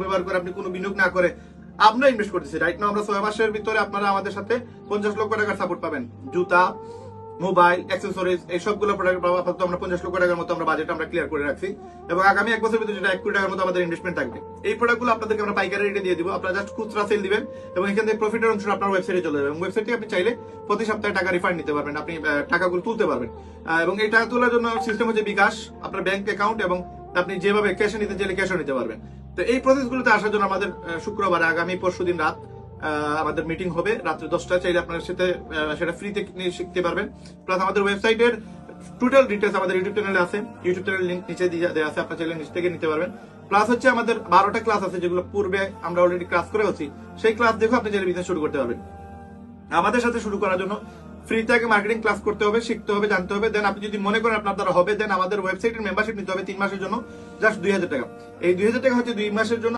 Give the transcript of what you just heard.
ব্যবহার করে আপনি কোনো বিনিয়োগ না করে আমরা ইনভেস্ট করতেছি রাইট নাও আমরা ছয় মাসের ভিতরে আপনারা আমাদের সাথে পঞ্চাশ লক্ষ টাকার সাপোর্ট পাবেন। জুতা মোবাইল অ্যাক্সেসরিজ এই সবগুলো প্রোডাক্ট পাবো, আপাতত আমরা পঞ্চাশ লক্ষ টাকার মতো আমরা বাজেট আমরা ক্লিয়ার করে রাখছি। এবং আগামী এক বছরের ভিতরে যেটা এক কোটি টাকার মতো আমাদের ইনভেস্টমেন্ট থাকবে। এই প্রোডাক্টগুলো আপনাদেরকে আমরা পাইকারি রেটে দিয়ে দিব। আপনারা জাস্ট খুচরা সেল দিবেন এবং এখান থেকে প্রফিটের অংশ আপনার ওয়েবসাইটে চলে যাবে। এবং ওয়েবসাইটে আপনি চাইলে প্রতি সপ্তাহে টাকা রিফান্ড নিতে পারবেন। আপনি টাকাগুলো তুলতে পারবেন। এবং এই টাকা তোলার জন্য সিস্টেম হচ্ছে বিকাশ, আপনার ব্যাংক অ্যাকাউন্ট এবং আপনি যেভাবে ক্যাশে নিতে চাইলে ক্যাশও নিতে পারবেন। তো এই প্রসেসগুলোতে আসার জন্য আমাদের শুক্রবার, আগামী পরশু দিন রাত আমাদের মিটিং হবে, রাত্রে দশটা চাইলে আপনার সাথে সেটা ফ্রিতে শিখতে পারবেন। প্লাস আমাদের ওয়েবসাইটের টোটাল ডিটেলস আমাদের ইউটিউব চ্যানেলে আছে। ইউটিউব চ্যানেল লিঙ্ক নিচে দেওয়া আছে, আপনার চাইলে নিচ থেকে নিতে পারবেন। প্লাস হচ্ছে আমাদের বারোটা ক্লাস আছে, যেগুলো পূর্বে আমরা অলরেডি ক্লাস করে আছি সেই ক্লাস দেখে আপনি চাইলে বিজনেস শুরু করতে পারবেন। আমাদের সাথে শুরু করার জন্য ফ্রিতে আগে মার্কেটিং ক্লাস করতে হবে, শিখতে হবে, জানতে হবে। দেন আপনি যদি মনে করেন আপনার দ্বারা হবে দেন আমাদের ওয়েবসাইটের মেম্বারশিপ নিতে হবে তিন মাসের জন্য জাস্ট দুই হাজার টাকা। এই দুই হাজার টাকা হচ্ছে দুই মাসের জন্য